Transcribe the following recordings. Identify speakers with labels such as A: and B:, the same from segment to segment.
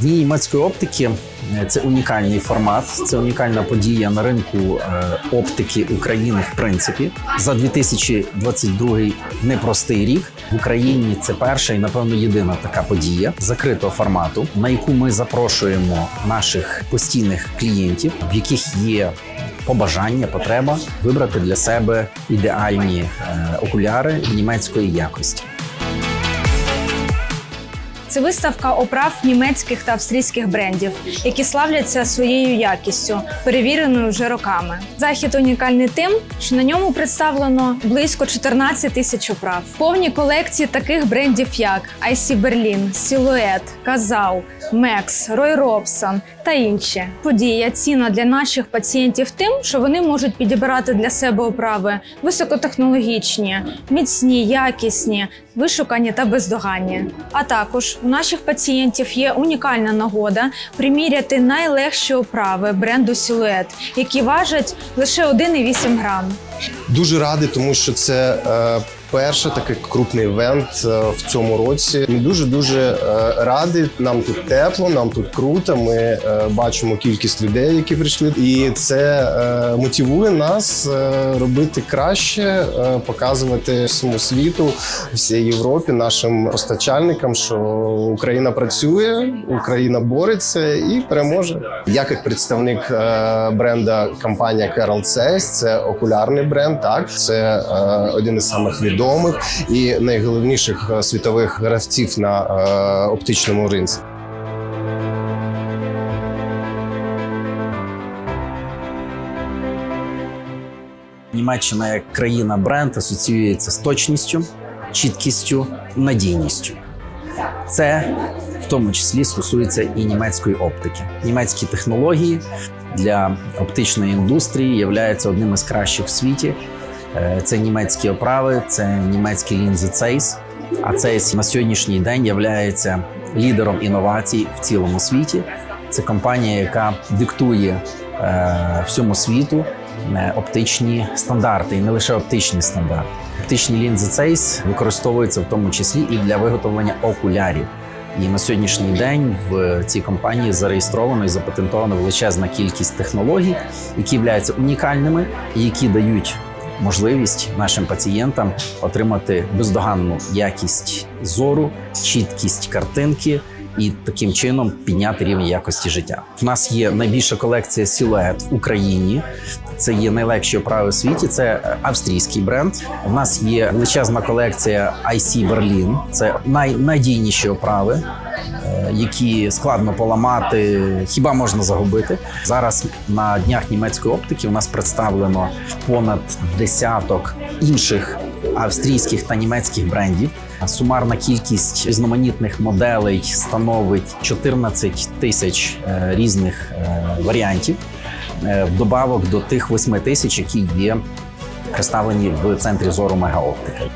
A: Дні німецької оптики е, це унікальний формат, це унікальна подія на ринку е, оптики України. В принципі, за 2022 непростий рік в Україні це перша і напевно єдина така подія закритого формату, на яку ми запрошуємо наших постійних клієнтів, в яких є побажання, потреба вибрати для себе ідеальні е, окуляри німецької якості.
B: Це виставка оправ німецьких та австрійських брендів, які славляться своєю якістю, перевіреною вже роками. Захід унікальний тим, що на ньому представлено близько 14 тисяч оправ. Повні колекції таких брендів, як IC Berlin, Silhouette, Kazau, Max, Roy Robson та інші. Подія цінна для наших пацієнтів тим, що вони можуть підібрати для себе оправи високотехнологічні, міцні, якісні, вишукані та бездоганні. А також у наших пацієнтів є унікальна нагода приміряти найлегші оправи бренду Силует, які важать лише 1,8 грам.
C: Дуже радий, тому що це е, перший такий крупний івент е, в цьому році. Дуже дуже е, раді. Нам тут тепло, нам тут круто. Ми е, бачимо кількість людей, які прийшли, і це е, мотивує нас е, робити краще, е, показувати всьому світу, всій Європі, нашим постачальникам, що Україна працює, Україна бореться і переможе. Я як представник е, бренда компанія Carol Zeiss, це окулярний бренд. Так це е, один із самих відомих і найголовніших е, світових гравців на е, оптичному ринку.
A: Німеччина як країна бренд асоціюється з точністю, чіткістю, надійністю. Це в тому числі стосується і німецької оптики. Німецькі технології для оптичної індустрії являються одним із кращих в світі. Е, Це німецькі оправи, це німецькі лінзи Zeiss. А Zeiss на сьогоднішній день є лідером інновацій в цілому світі. Це компанія, яка диктує е, всьому світу е, оптичні стандарти, і не лише оптичні стандарти. Оптичні лінзи Zeiss використовуються в тому числі і для виготовлення окулярів. І на сьогоднішній день в цій компанії зареєстровано і запатентовано величезна кількість технологій, які являються унікальними і які дають можливість нашим пацієнтам отримати бездоганну якість зору, чіткість картинки. І таким чином підняти рівень якості життя. В нас є найбільша колекція силует в Україні. Це є найлегші оправи в світі. Це е, австрійський бренд. У нас є величезна колекція IC Berlin. Це найнадійніші оправи, е, які складно поламати, хіба можна загубити. Зараз на днях німецької оптики у нас представлено понад десяток інших австрійських та німецьких брендів. Сумарна кількість різноманітних моделей становить 14 тисяч е, різних е, варіантів. в Вдобавок до тих 8 тисяч, які є представлені в центрі зору мегаоптики.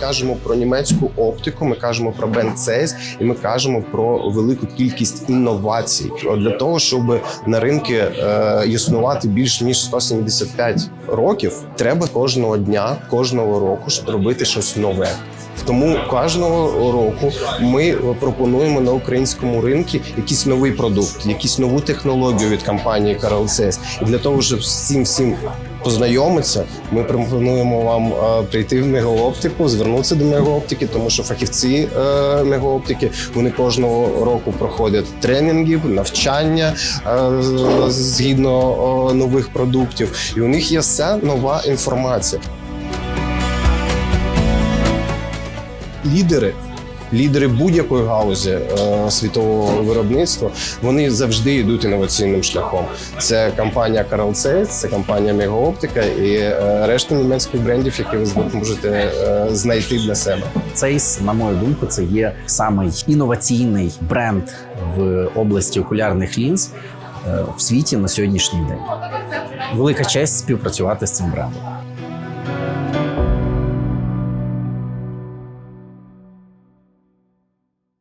C: Кажемо про німецьку оптику, ми кажемо про Zeiss, і ми кажемо про велику кількість інновацій для того, щоб на ринку е, існувати більш ніж 175 років. Треба кожного дня, кожного року робити щось нове. Тому кожного року ми пропонуємо на українському ринку якийсь новий продукт, якусь нову технологію від компанії Carol Zeiss. І для того, щоб цим всім познайомитися, ми пропонуємо вам е, прийти в мегаоптику, звернутися до мегаоптики, тому що фахівці е, мегаоптики вони кожного року проходять тренінги, навчання е, згідно нових продуктів, і у них є вся нова інформація. лідери. Лідери будь-якої галузі е, світового виробництва вони завжди йдуть інноваційним шляхом. Це компанія Carl Zeiss, це компанія Мегаоптика і е, решта німецьких брендів, які ви зможете е, знайти для себе.
A: Цейс, на мою думку, це є самий інноваційний бренд в області окулярних лінз е, в світі на сьогоднішній день. Велика честь співпрацювати з цим брендом.